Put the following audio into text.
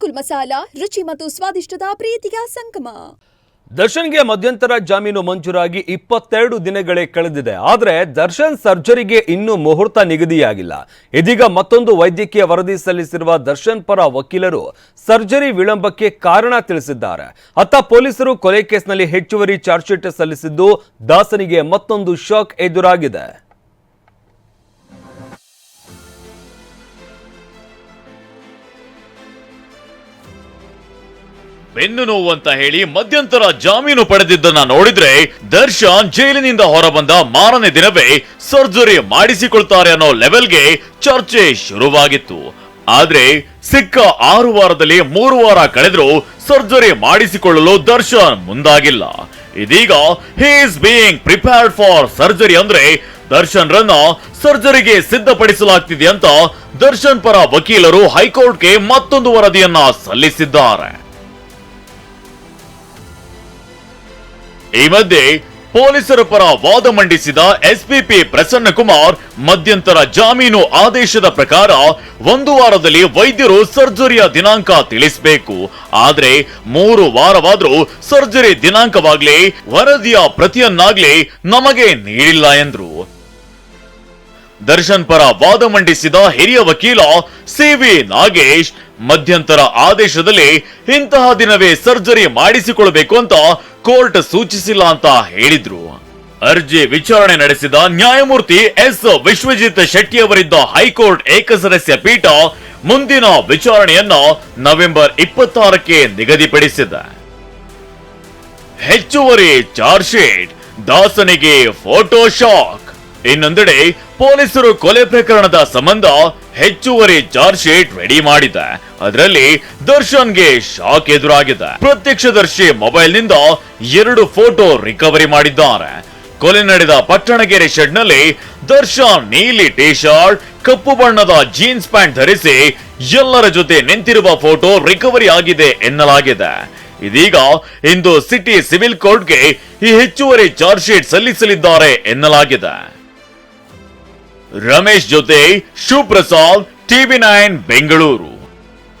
ಅಮರ್ಕುಲ್ ಮಸಾಲ, ರುಚಿ ಮತ್ತು ಸ್ವಾದಿಷ್ಟದ ಪ್ರೀತಿಯ ಸಂಗಮ. ದರ್ಶನ್ಗೆ ಮಧ್ಯಂತರ ಜಾಮೀನು ಮಂಜೂರಾಗಿ ಇಪ್ಪತ್ತೆರಡು ದಿನಗಳೇ ಕಳೆದಿದೆ. ಆದರೆ ದರ್ಶನ್ ಸರ್ಜರಿಗೆ ಇನ್ನೂ ಮುಹೂರ್ತ ನಿಗದಿಯಾಗಿಲ್ಲ. ಇದೀಗ ಮತ್ತೊಂದು ವೈದ್ಯಕೀಯ ವರದಿ ಸಲ್ಲಿಸಿರುವ ದರ್ಶನ್ ಪರ ವಕೀಲರು ಸರ್ಜರಿ ವಿಳಂಬಕ್ಕೆ ಕಾರಣ ತಿಳಿಸಿದ್ದಾರೆ. ಅತ್ತ ಪೊಲೀಸರು ಕೊಲೆ ಕೇಸ್ನಲ್ಲಿ ಹೆಚ್ಚುವರಿ ಚಾರ್ಜ್ ಶೀಟ್ ಸಲ್ಲಿಸಿದ್ದು ದಾಸನಿಗೆ ಮತ್ತೊಂದು ಶಾಕ್ ಎದುರಾಗಿದೆ. ಬೆನ್ನು ನೋವು ಅಂತ ಹೇಳಿ ಮಧ್ಯಂತರ ಜಾಮೀನು ಪಡೆದಿದ್ದನ್ನ ನೋಡಿದ್ರೆ ದರ್ಶನ್ ಜೈಲಿನಿಂದ ಹೊರಬಂದ ಮಾರನೇ ದಿನವೇ ಸರ್ಜರಿ ಮಾಡಿಸಿಕೊಳ್ತಾರೆ ಅನ್ನೋ ಲೆವೆಲ್ಗೆ ಚರ್ಚೆ ಶುರುವಾಗಿತ್ತು. ಆದ್ರೆ ಸಿಕ್ಕ ಆರು ವಾರದಲ್ಲಿ ಮೂರು ವಾರ ಕಳೆದ್ರು ಸರ್ಜರಿ ಮಾಡಿಸಿಕೊಳ್ಳಲು ದರ್ಶನ್ ಮುಂದಾಗಿಲ್ಲ. ಇದೀಗ is being prepared for surgery ಅಂದ್ರೆ ದರ್ಶನ್ ರನ್ನ ಸರ್ಜರಿಗೆ ಸಿದ್ಧಪಡಿಸಲಾಗ್ತಿದೆ ಅಂತ ದರ್ಶನ್ ಪರ ವಕೀಲರು ಹೈಕೋರ್ಟ್ಗೆ ಮತ್ತೊಂದು ವರದಿಯನ್ನ ಸಲ್ಲಿಸಿದ್ದಾರೆ. ಈ ಮಧ್ಯೆ ಪೊಲೀಸರ ಪರ ವಾದ ಮಂಡಿಸಿದ ಎಸ್ಪಿಪಿ ಪ್ರಸನ್ನ ಕುಮಾರ್, ಮಧ್ಯಂತರ ಜಾಮೀನು ಆದೇಶದ ಪ್ರಕಾರ ಒಂದು ವಾರದಲ್ಲಿ ವೈದ್ಯರು ಸರ್ಜರಿಯ ದಿನಾಂಕ ತಿಳಿಸಬೇಕು. ಆದ್ರೆ ಮೂರು ವಾರವಾದ್ರೂ ಸರ್ಜರಿ ದಿನಾಂಕವಾಗ್ಲಿ ವರದಿಯ ಪ್ರತಿಯನ್ನಾಗ್ಲಿ ನಮಗೆ ನೀಡಿಲ್ಲ ಎಂದ್ರು. ದರ್ಶನ್ ಪರ ವಾದ ಮಂಡಿಸಿದ ಹಿರಿಯ ವಕೀಲ ಸಿವಿ ನಾಗೇಶ್, ಮಧ್ಯಂತರ ಆದೇಶದಲ್ಲಿ ಇಂತಹ ದಿನವೇ ಸರ್ಜರಿ ಮಾಡಿಸಿಕೊಳ್ಳಬೇಕು ಅಂತ ಕೋರ್ಟ್ ಸೂಚಿಸಿಲ್ಲ ಅಂತ ಹೇಳಿದ್ರು. ಅರ್ಜಿ ವಿಚಾರಣೆ ನಡೆಸಿದ ನ್ಯಾಯಮೂರ್ತಿ ಎಸ್. ವಿಶ್ವಜಿತ್ ಶೆಟ್ಟಿ ಅವರಿದ್ದ ಹೈಕೋರ್ಟ್ ಏಕಸದಸ್ಯ ಪೀಠ ಮುಂದಿನ ವಿಚಾರಣೆಯನ್ನ ನವೆಂಬರ್ ಇಪ್ಪತ್ತಾರಕ್ಕೆ ನಿಗದಿಪಡಿಸಿದೆ. ಹೆಚ್ಚುವರಿ ಚಾರ್ಜ್ ಶೀಟ್, ದಾಸನಿಗೆ ಫೋಟೋ ಶಾಕ್. ಇನ್ನೊಂದೆಡೆ ಪೊಲೀಸರು ಕೊಲೆ ಪ್ರಕರಣದ ಸಂಬಂಧ ಹೆಚ್ಚುವರಿ ಚಾರ್ಜ್ ಶೀಟ್ ರೆಡಿ ಮಾಡಿದೆ. ಅದರಲ್ಲಿ ದರ್ಶನ್ಗೆ ಶಾಕ್ ಎದುರಾಗಿದೆ. ಪ್ರತ್ಯಕ್ಷದರ್ಶಿ ಮೊಬೈಲ್ನಿಂದ ಎರಡು ಫೋಟೋ ರಿಕವರಿ ಮಾಡಿದ್ದಾರೆ. ಕೊಲೆ ನಡೆದ ಪಟ್ಟಣಗೆರೆ ಶೆಡ್ನಲ್ಲಿ ದರ್ಶನ್ ನೀಲಿ ಟಿ ಶರ್ಟ್ ಕಪ್ಪು ಬಣ್ಣದ ಜೀನ್ಸ್ ಪ್ಯಾಂಟ್ ಧರಿಸಿ ಎಲ್ಲರ ಜೊತೆ ನಿಂತಿರುವ ಫೋಟೋ ರಿಕವರಿ ಆಗಿದೆ ಎನ್ನಲಾಗಿದೆ. ಇದೀಗ ಇಂದು ಸಿಟಿ ಸಿವಿಲ್ ಕೋರ್ಟ್ಗೆ ಈ ಹೆಚ್ಚುವರಿ ಚಾರ್ಜ್ ಶೀಟ್ ಸಲ್ಲಿಸಲಿದ್ದಾರೆ ಎನ್ನಲಾಗಿದೆ. ರಮೇಶ್ ಜೊತೆ ಶುಪ್ರಸಾದ್ ಟಿವಿ ನೈನ್ ಬೆಂಗಳೂರು.